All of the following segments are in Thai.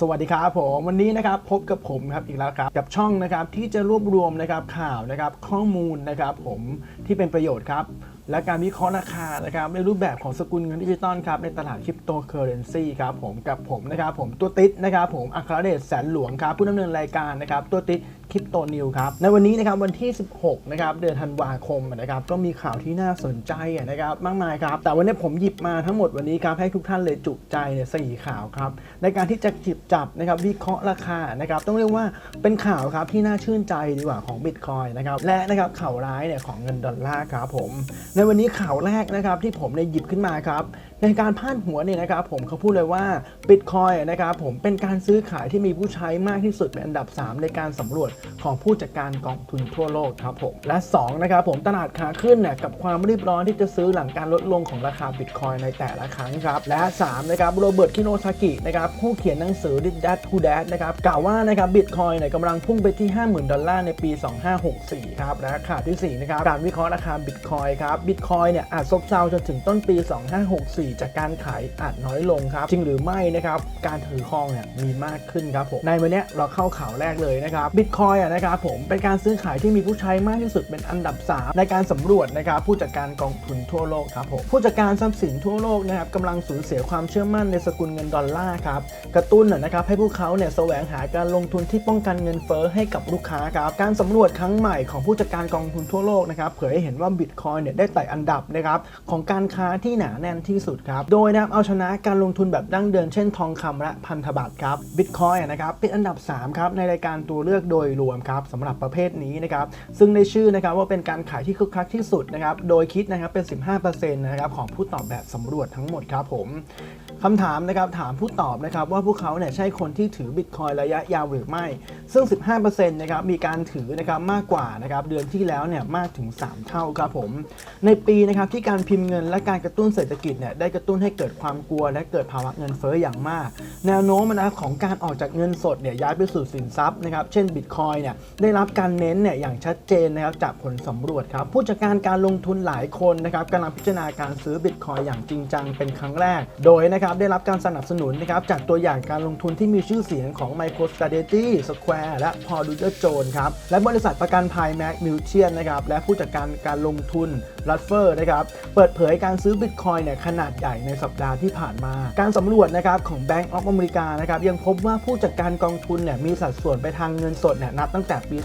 สวัสดีครับผมวันนี้นะครับพบกับผมครับอีกแล้วครับกับช่องนะครับที่จะรวบรวมนะครับข่าวนะครับข้อมูลนะครับผมที่เป็นประโยชน์ครับและการวิเคราะห์ราคานะครับในรูปแบบของสกุลเงินดิจิตอลครับในตลาดคริปโตเคอเรนซีครับผมกับผมนะครับผมตัวติดนะครับผมอัครเดชแสนหลวงครับผู้ดำเนินรายการนะครับตัวติด คริปโตนิวครับในวันนี้นะครับวันที่ 16 นะครับเดือนธันวาคมนะครับก็มีข่าวที่น่าสนใจนะครับมากมายครับแต่วันนี้ผมหยิบมาทั้งหมดวันนี้ครับให้ทุกท่านเลยจุใจเนี่ยสี่ข่าวครับในการที่จะจิบจับนะครับวิเคราะห์ราคานะครับต้องเรียกว่าเป็นข่าวครับที่น่าชื่นใจดีกว่าของบิตคอยนะครับและนะครับข่าวร้ายเนี่ยของเงินดอลลาร์ครับผมในวันนี้ข่าวแรกนะครับที่ผมเนี่ยหยิบขึ้นมาครับในการพาดหัวเนี่ยนะครับผมเขาพูดเลยว่าบิตคอยนะครับผมเป็นการซื้อขายที่มีผู้ใช้มากที่สุดเป็นอันดับ 3 ในการสำรวจของผู้จัดการกองทุนทั่วโลกครับผมและ2นะครับผมตลาดขาขึ้นเนี่ยกับความรีบร้อนที่จะซื้อหลังการลดลงของราคาบิตคอยในแต่ละครั้งครับและ3นะครับโรเบิร์ตคิโนซากินะครับผู้เขียนหนังสือ Did That Who That นะครับกล่าวว่านะครับบิตคอยเนี่ยกำลังพุ่งไปที่ 50,000 ดอลลาร์ในปี 2564ครับและข่าวทีสี่4นะครับการวิเคราะห์ราคาบิตคอยครับบิตคอยเนี่ยอาจซบเซาจนถึงต้นปี 2564 จากการขายอาจน้อยลงครับจริงหรือไม่นะครับการถือครองเนี่ยมีมากขึ้นครับผมในวันนี้เราเข้าข่าวแรกเลยนะครับบิตคอยนะครับผมเป็นการซื้อขายที่มีผู้ใช้มากที่สุดเป็นอันดับ 3 ในการสำรวจนะครับผู้จัดการกองทุนทั่วโลกครับผมผู้จัดการทรัพย์สินทั่วโลกนะครับกำลังสูญเสียความเชื่อมั่นในสกุลเงินดอลลาร์ครับกระตุ้นนะครับให้พวกเขาเนี่ยแสวงหาการลงทุนที่ป้องกันเงินเฟ้อให้กับลูกค้าครับการสำรวจครั้งใหม่ของผู้จัดการกองทุนทั่วโลกนะครับเผยให้เห็นว่าบิตคอยเนี่ยได้ไต่อันดับนะครับของการค้าที่หนาแน่นที่สุดครับโดยนะครับเอาชนะการลงทุนแบบดั้งเดิมเช่นทองคำและพันธบัตรครับบิตคอยนะครับเป็นอันดับ3ครับในรายการตัวเลือกโดยรวมครับสำหรับประเภทนี้นะครับซึ่งได้ชื่อนะครับว่าเป็นการขายที่คึกคักที่สุดนะครับโดยคิดนะครับเป็น 15%นะครับของผู้ตอบแบบสำรวจทั้งหมดครับผมคำถามนะครับถามผู้ตอบนะครับว่าพวกเขาเนี่ยใช่คนที่ถือบิตคอยระยะยาวหรือไม่ ซึ่ง 15%นะครับมีการถือนะครับมากกว่านะครับเดือนที่แล้วเนี่ยมากถึง 3 เท่าครับผม ในปีนะครับที่การพิมพ์เงินและการกระตุ้นเศรษฐกิจเนี่ยได้กระตุ้นให้เกิดความกลัว และเกิดภาวะเงินเฟ้ออย่างมาก แนวโน้มนะครับของการออกจากเงินสดเนี่ยย้ายไปสู่สินทรัพย์นะครับเช่นบิตคอยเนี่ยได้รับการเน้นเนี่ยอย่างชัดเจนนะครับจากผลสำรวจครับผู้จัดการการลงทุนหลายคนนะครับกำลังพิจารณาการซื้อบิตคอยอย่างจริงจังเป็นครั้งแรก โดยนะครับได้รับการสนับสนุนนะครับจากตัวอย่างการลงทุนที่มีชื่อเสียงของ MicroStrategy Square และ Paul d u d e r Jones ครับและบริษัทประกันภัย Mac m u t u a l นะครับและผู้จัดการการลงทุน r u d f e r นะครับเปิดเผยการซื้อบิตคอยเนี่ยขนาดใหญ่ในสัปดาห์ที่ผ่านมา การสำรวจนะครับของ Bank of America นะครับยังพบว่าผู้จัดการกองทุนเนี่ยมีสัดส่วนไปทางเงินสดเนี่ยนับตั้งแต่ปี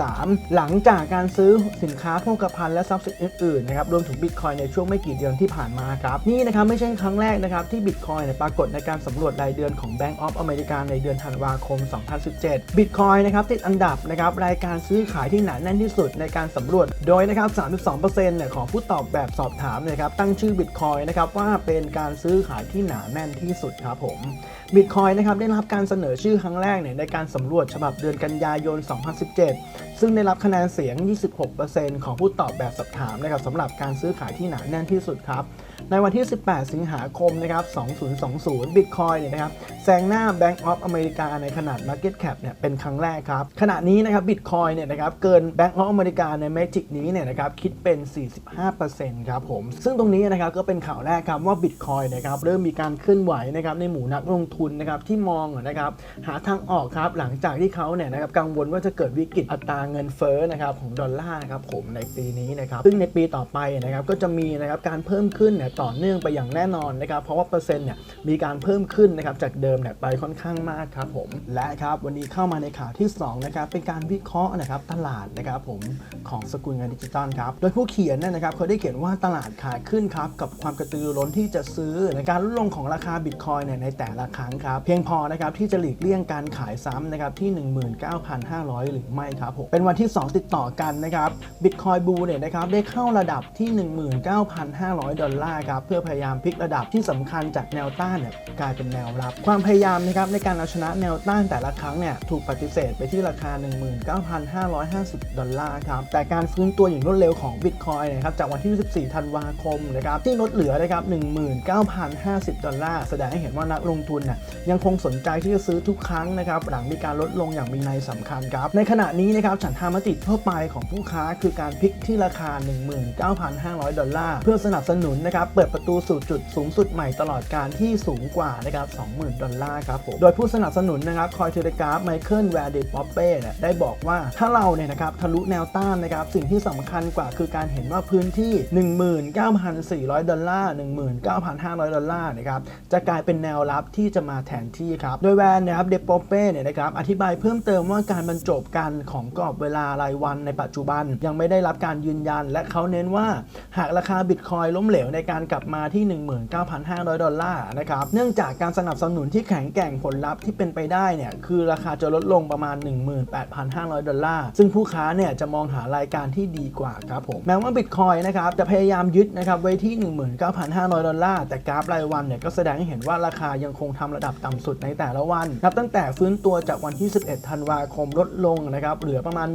2013 หลังจากการซื้อสินค้าโภคภัณฑ์และทรัพย์สินอื่นๆนะครับรวมถึงบิตคอยในช่วงไม่กี่เดือนที่ผ่านมาครับนี่นะครับไม่ใช่ครั้งแรกนะครับที่บิตคอยเนี่ยปรากฏในการสำรวจรายเดือนของ Bank of America ในเดือนธันวาคม 2017บิตคอยนะครับติดอันดับนะครับรายการซื้อขายที่หนาแน่นที่สุดในการสำรวจโดยนะครับ 32%เนี่ยของผู้ตอบแบบสอบถามนะครับตั้งชื่อบิตคอยนะครับว่าเป็นการซื้อขายที่หนาแน่นที่สุดครับผมบิตคอยนะครับได้รับการเสนอชื่อครั้งแรกเนี่ยในการสำรวจฉบับเดือนกันยายน 2017 ซึ่งได้รับคะแนนเสียง 26%ของผู้ตอบแบบสอบถามนะครับสำหรับการซื้อขายที่หนาแน่นที่สุดครับ ในวันที่ 18 สิงหาคมนะครับ 2020 Bitcoin เนี่ยนะครับแซงหน้า Bank of America ในขนาด Market Cap เนี่ยเป็นครั้งแรกครับ ขณะนี้นะครับ Bitcoin เนี่ยนะครับเกิน Bank of America ใน Magic นี้เนี่ยนะครับคิดเป็น 45%ครับผม ซึ่งตรงนี้นะครับก็เป็นข่าวแรกครับว่า Bitcoin นะครับเริ่มมีการเคลื่อนไหวนะครับในหมู่นักลงทุนนะครับที่มองนะครับหาทางออกครับหลังจากที่เขาเนี่ยนะครับกังวลว่าจะเกิดวิกฤตอัตราเงินเฟ้อนะครับของดอลลาร์ครับผมในปีนี้นะครับซึ่งในปีต่อไปนะครับก็จะมีนะครับการเพิ่มขึ้นเนี่ยต่อเนื่องไปอย่างแน่นอนนะครับเพราะว่าเปอร์เซ็นต์เนี่ยมีการเพิ่มขึ้นนะครับจากเดิมเนี่ยไปค่อนข้างมากครับผมและครับวันนี้เข้ามาในข่าวที่2นะครับเป็นการวิเคราะห์นะครับตลาดนะครับผมของสกุลเงินดิจิตอลครับโดยผู้เขียนเนี่ยนะครับเขาได้เขียนว่าตลาดขาขึ้นครับกับความกระตือรือร้นที่จะซื้อในการลดลงของราคาบิตคอยเนี่ยในแต่ละค้งครับเพียงพอนะครับที่จะหลีกเลี่ยงการขายซ้ำนะครับที่ 19,500 หรือไม่ครับผมเป็นวันที่ 2 ติดต่อกันนะครับบิตคอยบูเนี่ยนะครับได้เข้าระดับที่ 19,500 ดอลลาร์ครับเพื่อพยายามพลิกระดับที่สำคัญจากแนวต้านเนี่ยกลายเป็นแนวรับ ความพยายามนะครับในการเอาชนะแนวต้านแต่ละครั้งเนี่ยถูกปฏิเสธไปที่ราคา 19,550 ดอลลาร์ครับแต่การฟื้นตัวอย่างรวดเร็วของ Bitcoin นะครับจากวันที่24ธันวาคมนะครับที่ลดเหลือนะครับ19,050 ดอลลาร์แสดงให้เห็นว่านักลงทุนน่ะยังคงสนใจที่จะซื้อทุกครั้งนะครับหลังมีการลดลงอย่างมีนัยสำคัญครับในขณะนี้นะครับฉันทามติทั่วไปของผู้ค้าคือการพลิกที่ราคา 19,500 ดอลลาร์เพื่อสนับสนุนนะครับเปิดประตูสู่จุดสูงสุดใหม่ตลอดการที่สูงกว่านะครับ20,000 ดอลลาร์ครับผมโดยผู้สนับสนุนนะครับคอยเทเลกราฟไมเคิลแวร์เดิป๊อปเป่ได้บอกว่าถ้าเราเนี่ยนะครับทะลุแนวต้านนะครับสิ่งที่สำคัญกว่าคือการเห็นว่าพื้นที่ 19,400 ดอลลาร์ 19,500 ดอลลาร์นะครับจะกลายเป็นแนวรับที่จะมาแทนที่ครับ โดยแวนนะครับเดปอเป้เนี่ยนะครับอธิบายเพิ่มเติมว่าการบรรจบกันของกรอบเวลารายวันในปัจจุบันยังไม่ได้รับการยืนยัน และเขาเน้นว่าหากราคาบิตคอยล้มเหลวในการกลับมาที่ 19,500 ดอลลาร์นะครับเนื่องจากการสนับสนุนที่แข็งแกร่งผลลัพธ์ที่เป็นไปได้เนี่ยคือราคาจะลดลงประมาณ 18,500 ดอลลาร์ ซึ่งผู้ค้าเนี่ยจะมองหารายการที่ดีกว่าครับผม แม้ว่าบิตคอยนะครับจะพยายามยึดนะครับไว้ที่ 19,500 ดอลลาร์ แต่กราฟรายวันเนี่ยก็แสดงให้เห็นว่าราคายังคงทำระดับต่ำสุดในแต่ละวัน นับตั้งแต่ฟื้นตัวจากวันที่ 11 ธันวาคมลดลงนะครับเหลือประมาณ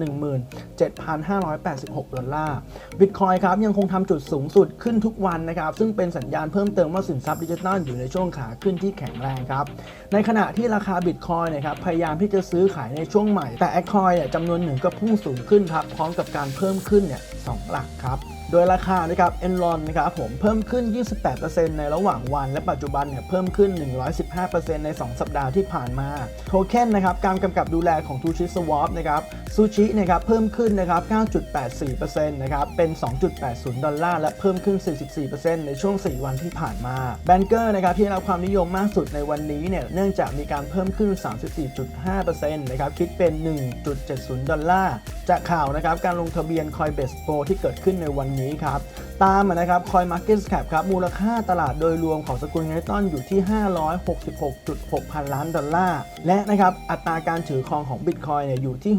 17,586 ดอลลาร์บิตคอยครับยังคงทำจุดสูงสุดขึ้นทุกวันนะครับซึ่งเป็นสัญญาณเพิ่มเติมว่าสินทรัพย์ดิจิทัลอยู่ในช่วงขาขึ้นที่แข็งแรงครับในขณะที่ราคาบิตคอยนะครับพยายามที่จะซื้อขายในช่วงใหม่แต่แอคคอยเนี่ยจำนวนหนึ่งก็พุ่งสูงขึ้นครับพร้อมกับการเพิ่มขึ้นเนี่ยสองหลักครับ โดยราคานะครับเอ็นลอนนะครับผมเพิ่มขึ้น 28%ในระหว่างวัน และปัจจุบันเนี่ยเพิ่มขึ้น 115%ใน 2 สัปดาห์ที่ผ่านมา โทเค็นนะครับการกำกับดูแลของทูชิสวอปนะครับซูชินะครับเพิ่มขึ้นนะครับ 9.84%นะครับเป็น 2.80 ดอลลาร์ และเพิ่มขึ้น 44%ในช่วง 4 วันที่ผ่านมาแบนเกอร์นะครับที่ได้รับความนิยมมากสุดในวันนี้เนี่ยเนื่องจากมีการเพิ่มขึ้น 34.5%นะครับคิดเป็น 1.70 ดอลลาร์ จากข่าวนะครับการลงทะเบียน Coinbase Pro ที่เกิดขึ้นในวันนี้ครับ ตามมานะครับ Coin Market Cap ครับ มูลค่าตลาดโดยรวมของสกุลเงินดิจิตอลอยู่ที่ 566.6 พันล้านดอลลาร์ และนะครับ อัตราการถือครองของ Bitcoin เนี่ยอยู่ที่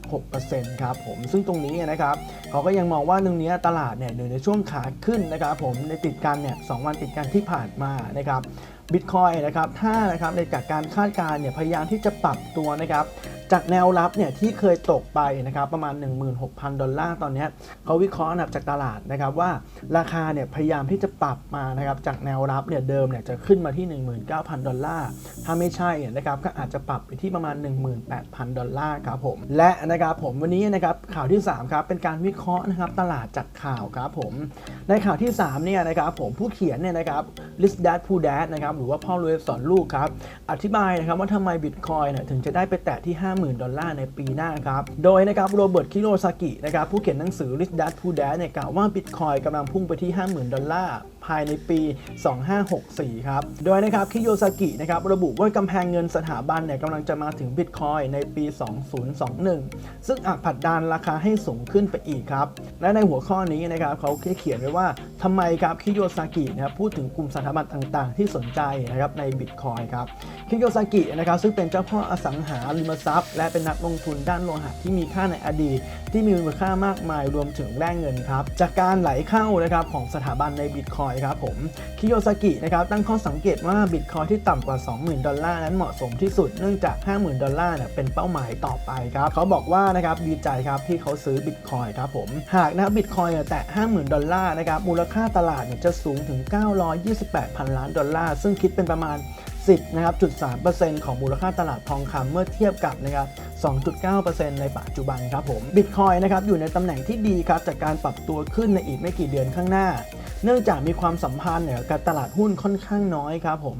63.6%ครับผม ซึ่งตรงนี้นะครับ เขาก็ยังมองว่าตรงนี้ตลาดเนี่ยอยู่ในช่วงขาขึ้นนะครับผม ในติดกันเนี่ยสองวันติดกันที่ผ่านมานะครับ บิตคอยนะครับถ้านะครับในจากการคาดการณ์เนี่ยพยายามที่จะปรับตัวนะครับจากแนวรับเนี่ยที่เคยตกไปนะครับประมาณ 16,000 ดอลลาร์ตอนนี้เขาวิเคราะห์นับจากตลาดนะครับว่าราคาเนี่ยพยายามที่จะปรับมานะครับจากแนวรับเนี่ยเดิมเนี่ยจะขึ้นมาที่ 19,000 ดอลลาร์ ถ้าไม่ใช่นะครับก็อาจจะปรับไปที่ประมาณ 18,000 ดอลลาร์ครับผมและนะครับผมวันนี้นะครับข่าวที่3ครับเป็นการวิเคราะห์นะครับตลาดจากข่าวครับผมในข่าวที่3เนี่ยนะครับผมผู้เขียนเนี่ยนะครับลิสดัตพูดนะครับหรือว่าพ่อรวยสอนลูกครับ อธิบายนะครับว่าทำไมบิตคอยเนี่ยถึงจะได้ไปแตะที่ 50,000 ดอลลาร์ในปีหน้าครับ โดยนะครับโรเบิร์ตคิโรซากินะครับผู้เขียนหนังสือ Rich Dad Poor Dad เนี่ยกล่าวว่าบิตคอยกำลังพุ่งไปที่ 50,000 ดอลลาร์ ภายในปี 2564 ครับ โดยนะครับคิโยซากินะครับระบุว่ากำแพงเงินสถาบันเนี่ยกำลังจะมาถึงบิตคอยในปี 2021 ซึ่งอาจผลักดันราคาให้สูงขึ้นไปอีกครับ และในหัวข้อนี้นะครับเขาเขียนไว้ว่าทำไมครับคิโยซากินะครับพูดถึงกลุ่มสถาบันต่างๆ ที่สนใจนะครับในบิตคอยครับคิโยซากินะครับซึ่งเป็นเจ้าพ่ออสังหาริมทรัพย์ และเป็นนักลงทุนด้านโลหะที่มีค่าในอดีต ที่มีมูลค่ามากมายรวมถึงแร่เงินครับจากการไหลเข้านะครับของสถาบันในบิตคอยครับผมคิโยซากินะครับตั้งข้อสังเกตว่าบิตคอยที่ต่ำกว่า 20,000 ดอลลาร์นั้นเหมาะสมที่สุดเนื่องจาก 50,000 ดอลลาร์เนี่ยเป็นเป้าหมายต่อไปครับเขาบอกว่านะครับดีใจครับที่เขาซื้อบิตคอยครับผมหากนะครับบิตคอยแตะ 50,000 ดอลลาร์นะครับมูลค่าตลาดเนี่ยจะสูงถึง 928 พันล้านดอลลาร์ ซึ่งคิดเป็นประมาณ 10นะครับจุด3%ของมูลค่าตลาดทองคำเมื่อเทียบกับนะครับ 2.9%ในปัจจุบันครับผมบิตคอยนะครับอยู่ในตำแหน่งที่ดีครับจากการปรับตัวขึ้นในอีกไม่กี่เดือนข้างหน้า เนื่องจากมีความสัมพันธ์เนี่ยกับตลาดหุ้นค่อนข้างน้อยครับผม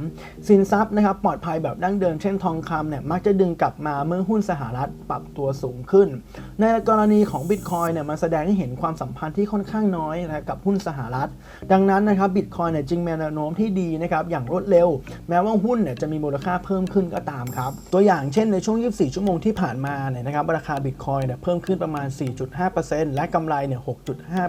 สินทรัพย์นะครับปลอดภัยแบบดั้งเดิมเช่นทองคำเนี่ยมักจะดึงกลับมาเมื่อหุ้นสหรัฐปรับตัวสูงขึ้น ในกรณีของบิตคอยเนี่ยมันแสดงให้เห็นความสัมพันธ์ที่ค่อนข้างน้อยนะกับหุ้นสหรัฐ ดังนั้นนะครับบิตคอยเนี่ยจึงมีแนวโน้มที่ดีนะครับอย่างรวดเร็ว แม้ว่าหุ้นเนี่ยจะมีมูลค่าเพิ่มขึ้นก็ตามครับตัวอย่างเช่นในช่วง 24 ชั่วโมงที่ผ่านมาเนี่ยนะครับราคาบิตคอยเนี่ยเพิ่มขึ้นประมาณ 4.5%และกำไรเนี่ย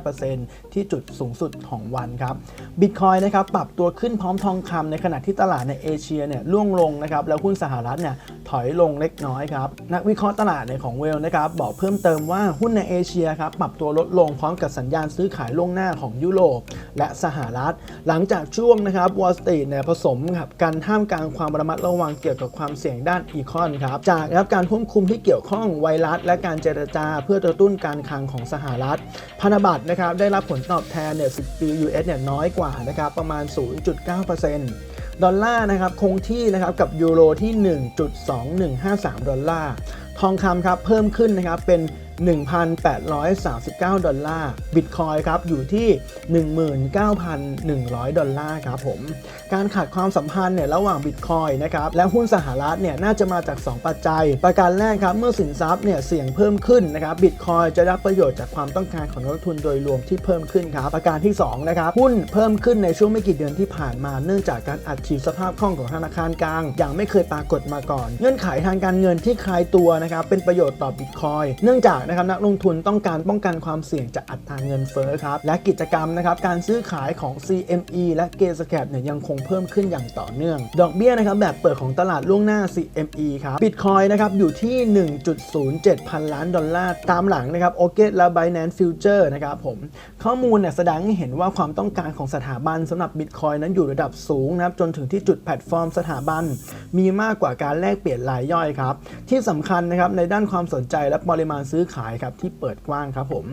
6.5%ที่จุดสูงสุดของวันครับบิตคอยนะครับปรับตัวขึ้นพร้อมทองคำในขณะที่ตลาดในเอเชียเนี่ยร่วงลงนะครับแล้วหุ้นสหรัฐเนี่ย ถอยลงเล็กน้อยครับ นักวิเคราะห์ตลาดในของเวลนะครับบอกเพิ่มเติมว่าหุ้นในเอเชียครับปรับตัวลดลงพร้อมกับสัญญาณซื้อขายล่วงหน้าของยุโรป และสหรัฐ หลังจากช่วงนะครับวอลสตรีทเนี่ยผสมกับการท่ามกลางความระมัดระวังเกี่ยวกับความเสี่ยงด้านอีคอนครับจากนะครับการควบคุมที่เกี่ยวข้องไวรัส และการเจรจาเพื่อกระตุ้นการคลังของสหรัฐ พันธบัตรนะครับได้รับผลตอบแทนเนี่ย10ปี US เนี่ยน้อยกว่านะครับประมาณ 0.9% ดอลลาร์นะครับคงที่นะครับกับยูโรที่ 1.2153 ดอลลาร์ ทองคำครับเพิ่มขึ้นนะครับเป็น 1,839 ดอลลาร์บิตคอยครับอยู่ที่ 19,100 ดอลลาร์ครับผม การขาดความสัมพันธ์เนี่ยระหว่างบิตคอยนะครับและหุ้นสหรัฐเนี่ยน่าจะมาจาก 2 ปัจจัย ประการแรกครับเมื่อสินทรัพย์เนี่ยเสี่ยงเพิ่มขึ้นนะครับบิตคอยจะรับประโยชน์จากความต้องการของนักลงทุนโดยรวมที่เพิ่มขึ้นครับประการที่2นะครับหุ้นเพิ่มขึ้นในช่วงไม่กี่เดือนที่ผ่านมาเนื่องจากการอัดฉีดสภาพคล่องของธนาคารกลาง อย่างไม่เคยปรากฏมาก่อน เงื่อนไขทางการเงินที่คลายตัวนะครับเป็นประโยชน์ต่อบิตคอยเนื่องจากนะครับนักลงทุนต้องการป้องกันความเสี่ยงจากอัตราเงินเฟ้อครับและกิจกรรมนะครับการซื้อขายของ CME และ g a สแคปเนี่ยยังคงเพิ่มขึ้นอย่างต่อเนื่อง ดอกเบี้ยนะครับแบบเปิดของตลาดล่วงหน้า CME ครับบิตคอยนะครับอยู่ที่ 1.07 พันล้านดอลลาร์ ตามหลังนะครับโอเกตและ Binance Future นะครับผมข้อมูลเนี่ยแสดงให้เห็นว่าความต้องการของสถาบันสำหรับบิตคอยนั้นอยู่ระดับสูงนะครับจนถึงที่จุดแพลตฟอร์มสถาบัน มีมากกว่าการแลกเปลี่ยนรายย่อยครับที่สำคัญนะครับในด้านความสนใจและปริมาณซื้อขายครับที่เปิดกว้างครับผม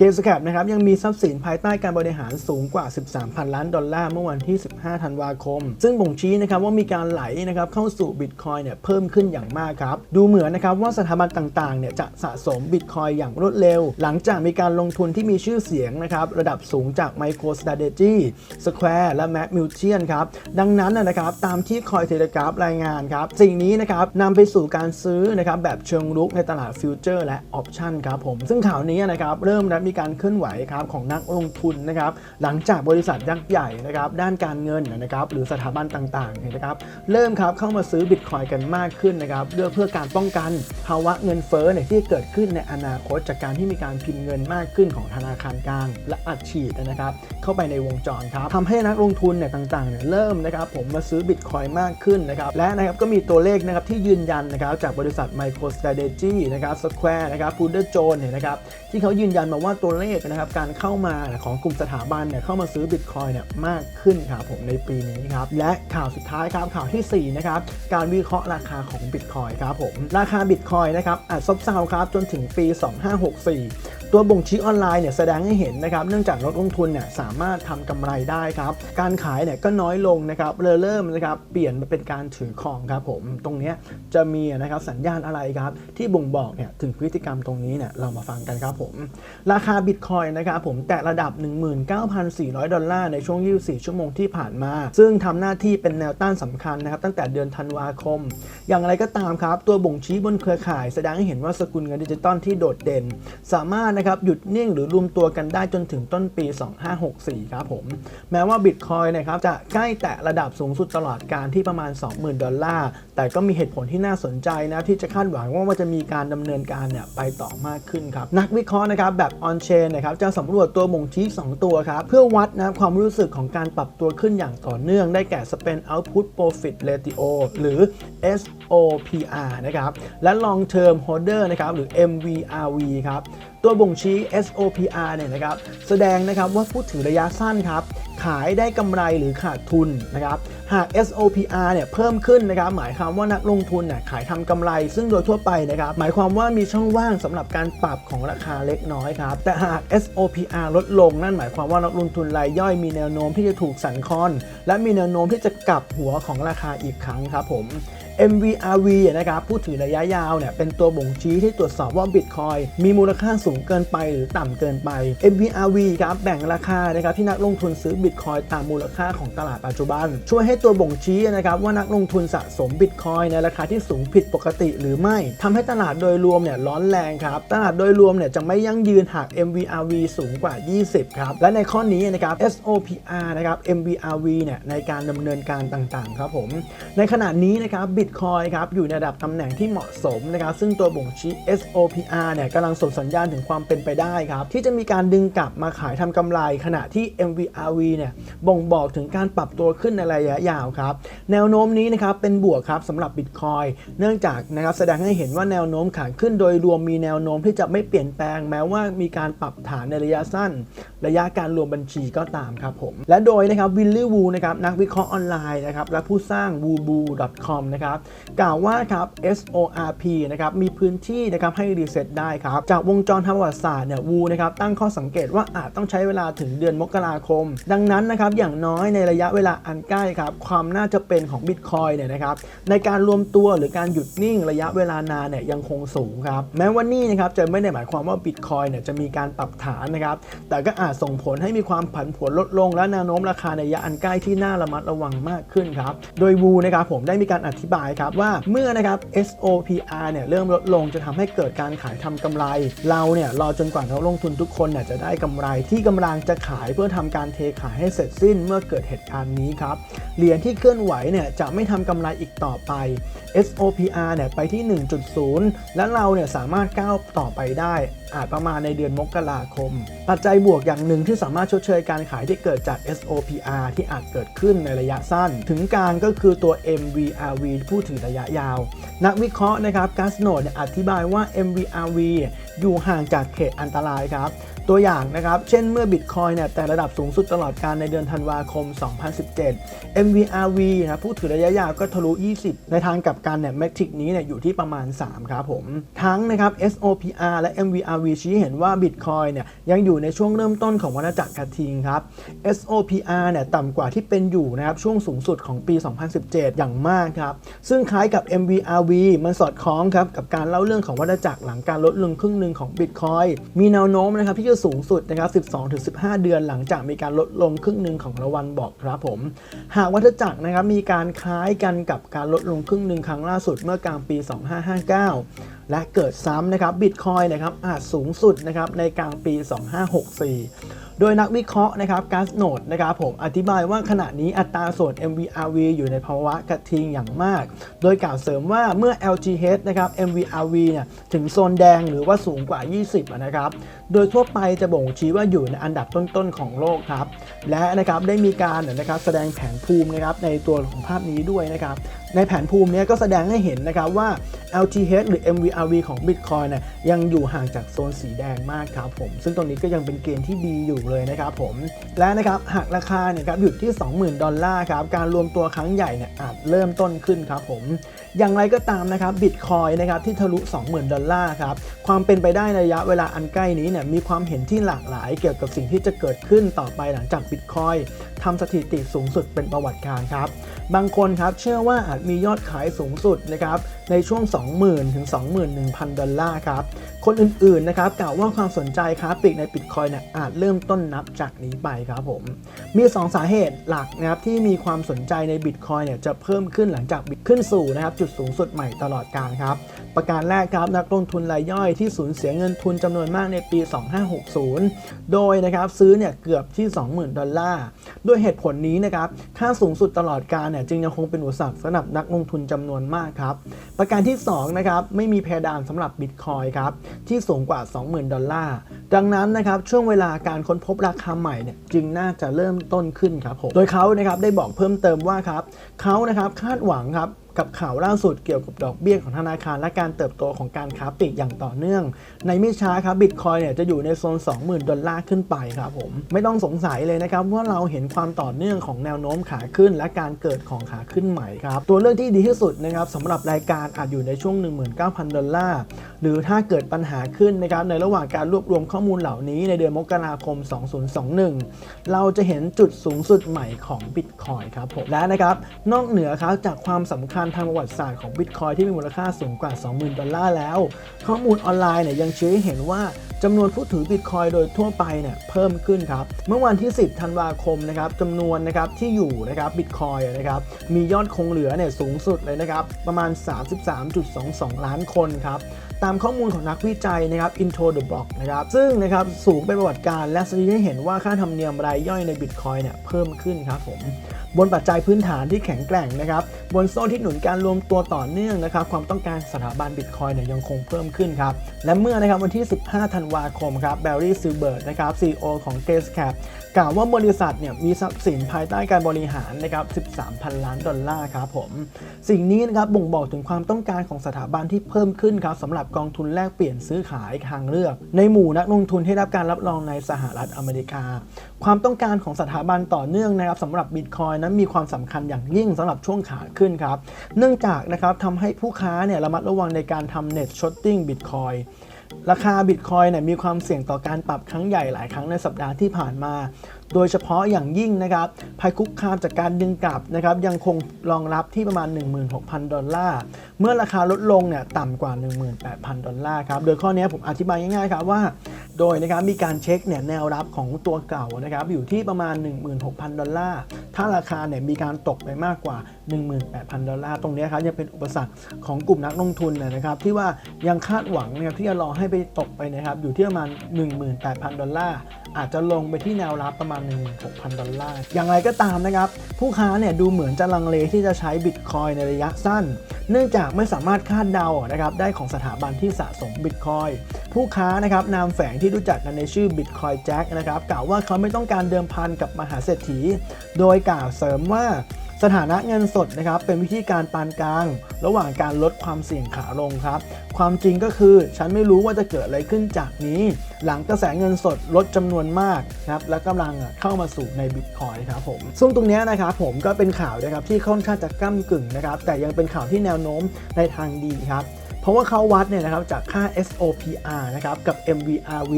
เกมสแคปนะครับยังมีทรัพย์สินภายใต้การบริหารสูงกว่า 13,000 ล้านดอลลาร์เมื่อวันที่ 15 ธันวาคม ซึ่งบ่งชี้นะครับว่ามีการไหลนะครับเข้าสู่บิตคอยเนี่ยเพิ่มขึ้นอย่างมากครับ ดูเหมือนนะครับว่าสถาบันต่างๆเนี่ยจะสะสมบิตคอยอย่างรวดเร็ว หลังจากมีการลงทุนที่มีชื่อเสียงนะครับระดับสูงจาก MicroStrategy Square และ Mac m u t i o n ครับดังนั้นนะครับตามที่คอยเทเลกราฟรายงานครับสิ่งนี้นะครับนำไปสู่การซื้อนะครับแบบเชิงรุกในตลาดฟิวเจอร์และออปชันครับผมซึ่งข่าวนี้นะครับเริ่มนะมีการเคลื่อนไหวครับของนักลงทุนนะครับหลังจากบริษัทยักษ์ใหญ่นะครับด้านการเงินนะครับหรือสถาบันต่างๆเนี่ยนะครับเริ่มครับเข้ามาซื้อบิตคอยกันมากขึ้นนะครับเพื่อเพื่อการป้องกันภาวะเงินเฟ้อเนี่ยที่เกิดขึ้นในอนาคตจากการที่มีการพิมพ์เงินมากขึ้นของธนาคารกลาง และอัดฉีดนะครับเข้าไปในวงจรครับทำให้นักลงทุนเนี่ยต่างๆเนี่ยเริ่มนะครับผมมาซื้อบิตคอยมากขึ้นนะครับและนะครับก็มีตัวเลขนะครับที่ยืนยันนะครับจากบริษัท MicroStrategy นะครับ Square นะครับ p u d e r Jones เนี่ยนะครับที่เขายืนยันมาว่าตัวเลขนะครับการเข้ามาของกลุ่มสถาบันเนี่ยเข้ามาซื้อบิตคอยเนี่ยมากขึ้นครับผมในปีนี้ครับและข่าวสุดท้ายครับข่าวทีสี่4นะครับการวิเคราะห์ราคาของบิตคอยครับผมราคาบิตคอยนะครับอาจซบเซาครับจนถึงปี 2564 ตัวบ่งชี้ออนไลน์เนี่ยแสดงให้เห็นนะครับ เนื่องจากนักลงทุนเนี่ยสามารถทำกำไรได้ครับ การขายเนี่ยก็น้อยลงนะครับเริ่มนะครับเปลี่ยนมาเป็นการถือครองครับผม ตรงนี้จะมีนะครับสัญญาณอะไรครับ ที่บ่งบอกเนี่ยถึงพฤติกรรมตรงนี้เนี่ยเรามาฟังกันครับผม ราคาบิตคอยนะครับผมแตะระดับ 19,400 ดอลลาร์ในช่วง 24 ชั่วโมงที่ผ่านมา ซึ่งทำหน้าที่เป็นแนวต้านสำคัญนะครับตั้งแต่เดือนธันวาคม อย่างไรก็ตามครับ ตัวบ่งชี้บนเครือข่าย แสดงให้เห็นว่าสกุลเงินดิจิตอลที่โดดเด่น สามารถนะครับหยุดนิ่งหรือรวมตัวกันได้จนถึงต้นปี 2564 ครับผม แม้ว่าบิตคอยนะครับจะใกล้แตะระดับสูงสุดตลอดการที่ประมาณ 20,000 ดอลลาร์ แต่ก็มีเหตุผลที่น่าสนใจนะที่จะคาดหวังว่ามันจะมีการดำเนินการเนี่ยไปต่อมากขึ้นครับนักวิเคราะห์นะครับแบบออนเชนนะครับจะสำรวจตัวบ่งชี้ 2 ตัวครับเพื่อวัดนะครับความรู้สึกของการปรับตัวขึ้นอย่างต่อเนื่องได้แก่ Spend Output Profit Ratio หรือ SOPR นะครับและ Long Term Holder นะครับหรือ MVRV ครับตัวบ่งชี้ SOPR เนี่ยนะครับแสดงนะครับว่าผู้ถือระยะสั้นครับขายได้กำไรหรือขาดทุนนะครับ หาก SOPR เนี่ยเพิ่มขึ้นนะครับหมายความว่านักลงทุนเนี่ยขายทำกำไร ซึ่งโดยทั่วไปนะครับหมายความว่ามีช่องว่างสำหรับการปรับของราคาเล็กน้อยครับแต่หาก SOPR ลดลงนั่นหมายความว่านักลงทุนรายย่อยมีแนวโน้มที่จะถูกสั่นคลอน และมีแนวโน้มที่จะกลับหัวของราคาอีกครั้งครับผม MVRV นะครับผู้ถือระยะยาวเนี่ยเป็นตัวบ่งชี้ที่ตรวจสอบว่า Bitcoin มีมูลค่าสูงเกินไปหรือต่ำเกินไป MVRV ครับแบ่งราคานะครับที่นักลงทุนซื้อ Bitcoin ตามมูลค่าของตลาดปัจจุบัน ช่วยให้ตัวบ่งชี้นะครับว่านักลงทุนสะสม Bitcoin ในราคาที่สูงผิดปกติหรือไม่ทำให้ตลาดโดยรวมเนี่ยร้อนแรงครับตลาดโดยรวมเนี่ยจะไม่ยั่งยืนหาก MVRV สูงกว่า 20 ครับ และในข้อนี้นะครับ SOPR นะครับ MVRV เนี่ยในการดำเนินการต่างๆครับผมในขณะนี้นะครับ Bitcoin ครับอยู่ในระดับตำแหน่งที่เหมาะสมนะครับซึ่งตัวบ่งชี้ SOPR เนี่ยกำลังส่งสัญญาณถึงความเป็นไปได้ครับที่จะมีการดึงกลับมาขายทำกำไร ขณะที่ MVRV เนี่ยบ่งบอกถึงการปรับตัวขึ้นในระยะยาวครับแนวโน้มนี้นะครับเป็นบวกครับสำหรับ Bitcoin เนื่องจากนะครับแสดงให้เห็นว่าแนวโน้มขาขึ้นโดยรวมมีแนวโน้มที่จะไม่เปลี่ยนแปลงแม้ว่ามีการปรับฐานในระยะสั้น ระยะการรวมบัญชีก็ตามครับผมและโดยนะครับวิลลี่วูนะครับนักวิเคราะห์ออนไลน์นะครับและผู้สร้าง w o o b o o c o m นะครับนะครับกล่าวว่าครับ SORP นะครับมีพื้นที่นะครับให้รีเซ็ตได้ครับจากวงจรทางประวัติศาสตร์เนี่ยวูนะครับตั้งข้อสังเกตว่าอาจต้องใช้เวลาถึงเดือนมกราคม ดังนั้นนะครับอย่างน้อยในระยะเวลาอันใกล้ครับความน่าจะเป็นของบิตคอยเนี่ยนะครับในการรวมตัวหรือการหยุดนิ่งระยะเวลานานเนี่ยยังคงสูงครับแม้ว่านี่นะครับจะไม่ได้หมายความว่าบิตคอยเนี่ยจะมีการปรับฐานนะครับแต่ก็อาจส่งผลให้มีความผันผวนลดลง และแนวโน้มราคาในระยะอันใกล้ที่น่าระมัดระวังมากขึ้นครับโดยวูนะครับผมได้มีการอธิบายครับว่าเมื่อนะครับ SOPR เนี่ยเริ่มลดลงจะทำให้เกิดการขายทำกำไร เราเนี่ยรอจนกว่านักลงทุนทุกคนเนี่ยจะได้กำไรที่กำลังจะขายเพื่อทำการเทขายให้เสร็จสิ้นเมื่อเกิดเหตุการณ์นี้ครับเหรียญที่เคลื่อนไหวเนี่ยจะไม่ทำกำไรอีกต่อไป SOPR เนี่ยไปที่ 1.0 และเราเนี่ยสามารถก้าวต่อไปได้อาจประมาณในเดือนมกราคม ปัจจัยบวกอย่างหนึ่งที่สามารถชดเชยการขายที่เกิดจาก SOPR ที่อาจเกิดขึ้นในระยะสั้น ถึงกลางก็คือตัว MVRV ผู้ถือระยะยาว นักวิเคราะห์นะครับกาสโนดอธิบายว่า MVRV อยู่ห่างจากเขตอันตรายครับ ตัวอย่างนะครับ เช่นเมื่อบิตคอยเนี่ยแต่ระดับสูงสุดตลอดการในเดือนธันวาคม 2017 MVRV นะพูดถึงระยะยาวก็ทะลุ 20 ในทางกลับกันเนี่ยแมทริกนี้เนี่ยอยู่ที่ประมาณ 3 ครับผม ทั้งนะครับ SOPR และ MVRV ชี้เห็นว่าบิตคอยเนี่ยยังอยู่ในช่วงเริ่มต้นของวัฏจักรกระทิงครับ SOPR เนี่ยต่ำกว่าที่เป็นอยู่นะครับช่วงสูงสุดของปี 2017 อย่างมากครับ ซึ่งคล้ายกับ MVRV มันสอดคล้องครับกับการเล่าเรื่องของวัฏจักรหลังการลดลงครึ่งหนึ่งของบิตคอยมีแนวโน้มนะครับที่จะสูงสุดนะครับ 12-15 เดือนหลังจากมีการลดลงครึ่งหนึ่งของระวันบอกครับผม หากวัฏจักรนะครับมีการคล้ายกันกับการลดลงครึ่งหนึ่งครั้งล่าสุดเมื่อกลางปี 2559 และเกิดซ้ำนะครับบิตคอยนะครับอาจสูงสุดนะครับในกลางปี 2564 โดยนักวิเคราะห์นะครับกาสโนดนะครับผมอธิบายว่าขณะนี้อัตราส่วน MVRV อยู่ในภาวะกระทิงอย่างมาก โดยกล่าวเสริมว่าเมื่อ LGH นะครับ MVRV เนี่ยถึงโซนแดงหรือว่าสูงกว่า 20 นะครับ โดยทั่วไปจะบ่งชี้ว่าอยู่ในอันดับต้นๆของโลกครับ และนะครับได้มีการนะครับแสดงแผนภูมินะครับในตัวของภาพนี้ด้วยนะครับ ในแผนภูมิเนี้ก็แสดงให้เห็นนะครับว่า LTH หรือ MVRV ของ Bitcoin เนี่ยยังอยู่ห่างจากโซนสีแดงมากครับผม ซึ่งตรงนี้ก็ยังเป็นเกณฑ์ที่ดีอยู่เลยนะครับผม และนะครับหากราคาเนี่ยครับอยู่ที่ 20,000 ดอลลาร์ครับ การรวมตัวครั้งใหญ่เนี่ยอาจเริ่มต้นขึ้นครับผม อย่างไรก็ตามนะครับบิตคอยนะครับที่ทะลุ 20,000 ดอลลาร์ครับความเป็นไปได้ในระยะเวลาอันใกล้นี้เนี่ยมีความเห็นที่หลากหลายเกี่ยวกับสิ่งที่จะเกิดขึ้นต่อไปหลังจากบิตคอยทำสถิติสูงสุดเป็นประวัติการครับบางคนครับเชื่อว่าอาจมียอดขายสูงสุดนะครับในช่วง 20,000 ถึง 21,000 ดอลลาร์ครับคนอื่นๆนะครับกล่าวว่าความสนใจค้าปลีกในบิตคอยเนี่ยอาจเริ่มต้นนับจากนี้ไปครับผมมี 2 สาเหตุหลักนะครับที่มีความสนใจในบิตคอยเนี่ยจะเพิ่มขึ้นหลังจากบิตขึ้นสู่นะครับจุดสูงสุดใหม่ตลอดการครับ ประการแรกครับนักลงทุนรายย่อยที่สูญเสียเงินทุนจำนวนมากในปี 2560 โดยนะครับซื้อเนี่ยเกือบที่ 20,000 ดอลลาร์ ด้วยเหตุผลนี้นะครับค่าสูงสุดตลอดการเนี่ยจึงยังคงเป็นอุปสรรคสำหรับนักลงทุนจำนวนมากครับ ประการที่2นะครับไม่มีเพดานสำหรับบิตคอยครับที่สูงกว่า 20,000 ดอลลาร์ ดังนั้นนะครับช่วงเวลาการค้นพบราคาใหม่เนี่ยจึงน่าจะเริ่มต้นขึ้นครับผมโดยเขานะครับได้บอกเพิ่มเติมว่าครับเขานะครับคาดหวังครับ กับข่าวล่าสุดเกี่ยวกับดอกเบี้ยของธนาคาร และการเติบโตของการค้าปลีกอย่างต่อเนื่อง ในไม่ช้าครับบิตคอยเนี่ยจะอยู่ในโซน 20,000 ดอลลาร์ขึ้นไปครับผม ไม่ต้องสงสัยเลยนะครับว่าเราเห็นความต่อเนื่องของแนวโน้มขาขึ้น และการเกิดของขาขึ้นใหม่ครับตัวเลือกที่ดีที่สุดนะครับสำหรับรายการอาจอยู่ในช่วง 19,000 ดอลลาร์หรือถ้าเกิดปัญหาขึ้นนะครับในระหว่างการรวบรวมข้อมูลเหล่านี้ในเดือนมกราคม 2021 เราจะเห็นจุดสูงสุดใหม่ของบิตคอยครับผมและนะครับนอกเหนือครับจากความสำคัญทางประวัติศาสตร์ของบิตคอยที่มีมูลค่าสูงกว่า 20,000 ดอลลาร์แล้ว ข้อมูลออนไลน์เนี่ยยังชี้ให้เห็นว่าจำนวนผู้ถือบิตคอยโดยทั่วไปเนี่ยเพิ่มขึ้นครับ เมื่อวันที่ 10 ธันวาคมนะครับจำนวนนะครับที่อยู่นะครับบิตคอยนะครับมียอดคงเหลือเนี่ยสูงสุดเลยนะครับประมาณ 33.22 ล้านคนครับ ตามข้อมูลของนักวิจัยนะครับ Into the Block นะครับ ซึ่งนะครับสูงเป็นประวัติการและแสดงให้เห็นว่าค่าธรรมเนียมรายย่อยใน Bitcoin เนี่ยเพิ่มขึ้นครับผมบนปัจจัยพื้นฐานที่แข็งแกร่งนะครับ บนโซ่ที่หนุนการรวมตัวต่อเนื่องนะครับ ความต้องการสถาบัน Bitcoin เนี่ยยังคงเพิ่มขึ้นครับ และเมื่อนะครับวันที่ 15 ธันวาคมครับ Barry Silbert นะครับ CEO ของ Gascap กล่าวว่าบริษัทเนี่ยมีทรัพย์สินภายใต้การบริหารนะครับ 13,000 ล้านดอลลาร์ครับผม สิ่งนี้นะครับบ่งบอกถึงความต้องการของสถาบันที่เพิ่มขึ้นครับสำหรับกองทุนแลกเปลี่ยนซื้อขายทางเลือก ในหมู่นักลงทุนที่ได้รับการรับรองในสหรัฐอเมริกา ความต้องการของสถาบันต่อเนื่องนะครับสำหรับบิตคอยนั้นมีความสำคัญอย่างยิ่งสำหรับช่วงขาขึ้นครับ เนื่องจากนะครับทำให้ผู้ค้าเนี่ยระมัดระวังในการทำเน็ตช็อตติ้งบิตคอย ราคาบิตคอยเนี่ยมีความเสี่ยงต่อการปรับครั้งใหญ่หลายครั้งในสัปดาห์ที่ผ่านมา โดยเฉพาะอย่างยิ่งนะครับภัยคุกคามจากการดึงกลับนะครับยังคงรองรับที่ประมาณ 16,000 ดอลลาร์ เมื่อราคาลดลงเนี่ยต่ำกว่า 18,000 ดอลลาร์ครับ โดยข้อนี้ผมอธิบายง่ายๆครับว่า โดยนะครับมีการเช็คเนี่ยแนวรับของตัวเก่านะครับอยู่ที่ประมาณ 16,000 ดอลลาร์ ถ้าราคาเนี่ยมีการตกไปมากกว่า 18,000 ดอลลาร์ ตรงนี้ครับยังเป็นอุปสรรคของกลุ่มนักลงทุนเนยนะครับที่ว่ายังคาดหวังนะครับที่จะรอให้ไปตกไปนะครับอยู่ที่ประมาณ 18,000 ดอลลาร์ อาจจะลงไปที่แนวรับประมาณ16,000 ดอลลาร์ อย่างไรก็ตามนะครับ ผู้ค้าเนี่ยดูเหมือนจะลังเลที่จะใช้บิตคอยในระยะสั้น เนื่องจากไม่สามารถคาดเดานะครับได้ของสถาบันที่สะสมบิตคอยผู้ค้านะครับนามแฝงที่รู้จักกันในชื่อ Bitcoin Jack นะครับกล่าวว่าเขาไม่ต้องการเดิมพันกับมหาเศรษฐี โดยกล่าวเสริมว่า สถานะเงินสดนะครับเป็นวิธีการปานกลาง ระหว่างการลดความเสี่ยงขาลงครับ ความจริงก็คือฉันไม่รู้ว่าจะเกิดอะไรขึ้นจากนี้ หลังกระแสเงินสดลดจำนวนมากครับและกำลังเข้ามาสู่ในบิตคอยครับผมซึ่งตรงนี้นะครับผมก็เป็นข่าวนะครับที่ค่อนข้างจะก้ากึ่งนะครับแต่ยังเป็นข่าวที่แนวโน้มในทางดีครับ ราะว่าเขาวัดเนี่ยนะครับจากค่า SOPR นะครับกับ MVRV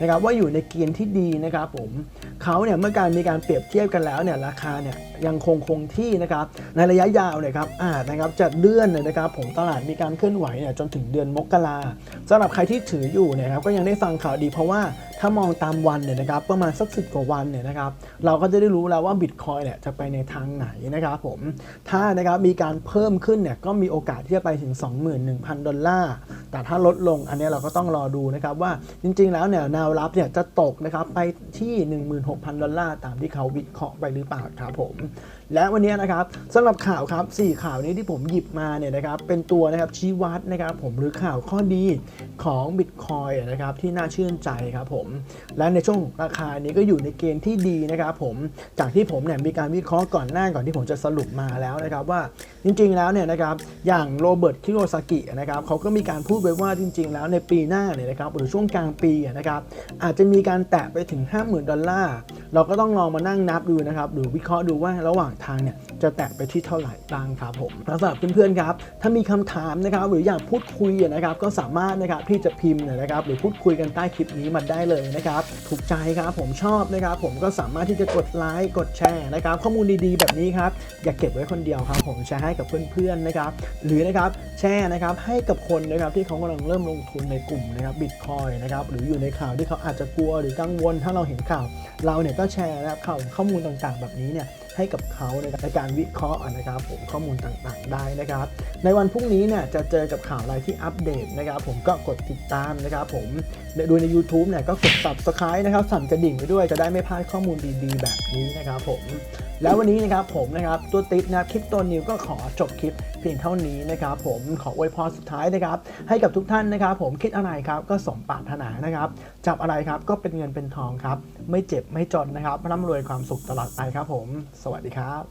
นะครับว่าอยู่ในเกณฑ์ที่ดีนะครับผมเขาเนี่ยเมื่อการมีการเปรียบเทียบกันแล้วเนี่ยราคาเนี่ยยังคงคงที่นะครับในระยะยาวเนี่ยครับอาจนะครับจะเลื่อนเลยนะครับผมตลาดมีการเคลื่อนไหวเนี่ยจนถึงเดือนมกราสำหรับใครที่ถืออยู่เนี่ยครับก็ยังได้ฟังข่าวดีเพราะว่า ถ้ามองตามวันเนี่ยนะครับประมาณสักสิกว่าวันเนี่ยนะครับเราก็จะได้รู้แล้วว่าบิตคอยเนี่ยจะไปในทางไหนนะครับผมถ้านะครับมีการเพิ่มขึ้นเนี่ยก็มีโอกาสที่จะไปถึง 21,000 ดอลลาร์แต่ถ้าลดลงอันนี้เราก็ต้องรอดูนะครับว่าจริงๆแล้วเนี่ยแนวรับเนี่ยจะตกนะครับไปที่ 16,000 ดอลลาร์ตามที่เขาวิเคราะห์ไปหรือเปล่าครับผมและวันนี้นะครับสำหรับข่าวครับ 4 ข่าวนี้ที่ผมหยิบมาเนี่ยนะครับเป็นตัวนะครับชี้วัดนะครับผมหรือข่าวข้อดี ของ Bitcoin นะครับที่น่าชื่นใจครับผม และในช่วงราคานี้ก็อยู่ในเกณฑ์ที่ดีนะครับผมจากที่ผมเนี่ยมีการวิเคราะห์ก่อนหน้าก่อนที่ผมจะสรุปมาแล้วนะครับว่าจริงๆแล้วเนี่ยนะครับอย่างโรเบิร์ตคิโรซากินะครับเขาก็มีการพูดไว้ว่าจริง ๆ แล้วในปีหน้าเนี่ยนะครับหรือช่วงกลางปีนะครับอาจจะมีการแตะไปถึง 50,000 ดอลลาร์เราก็ต้องลองมานั่งนับดูนะครับหรือวิเคราะห์ดูว่าระหว่างทางเนี่ย จะแตะไปที่เท่าไหร่บ้างครับผมแล้วสำหรับเพื่อนๆครับ ถ้ามีคำถามนะครับหรืออยากพูดคุยนะครับก็สามารถนะครับที่จะพิมพ์เนี่ยนะครับหรือพูดคุยกันใต้คลิปนี้มาได้เลยนะครับถูกใจครับผมชอบนะครับผมก็สามารถที่จะกดไลค์กดแชร์นะครับข้อมูลดีๆ แบบนี้ครับอย่าเก็บไว้คนเดียวครับผมแชร์ให้กับเพื่อนๆนะครับหรือนะครับแชร์นะครับให้กับคนนะครับที่เขากำลังเริ่มลงทุนในกลุ่มนะครับบิตคอยนะครับหรืออยู่ในข่าวที่เขาอาจจะกลัวหรือกังวลถ้าเราเห็นข่าว เราเนี่ยก็แชร์นะครับข่าวข้อมูลต่างๆ แบบนี้เนี่ย ให้กับเขาในการวิเคราะห์นะครับผมข้อมูลต่างๆได้นะครับ ในวันพรุ่งนี้เนี่ยจะเจอกับข่าวอะไรที่อัปเดตนะครับผมก็กดติดตามนะครับผมดูใน u t u b e เนี่ยก็กด subscribe นะครับสั่นกระดิ่งไปด้วยจะได้ไม่พลาดข้อมูลดีๆ แบบนี้นะครับผมแล้ววันนี้นะครับผมนะครับตัวติ๊ดนะครับคลิปตัวนิวก็ขอจบคลิปเพียงเท่านี้นะครับผมขออวยพรสุดท้ายนะครับ ให้กับทุกท่านนะครับ ผมคิดอะไรครับก็สมปรารถนานะครับ จับอะไรครับก็เป็นเงินเป็นทองครับ ไม่เจ็บไม่จนนะครับร่ำรวยความสุขตลอดไปครับผมสวัสดีครับ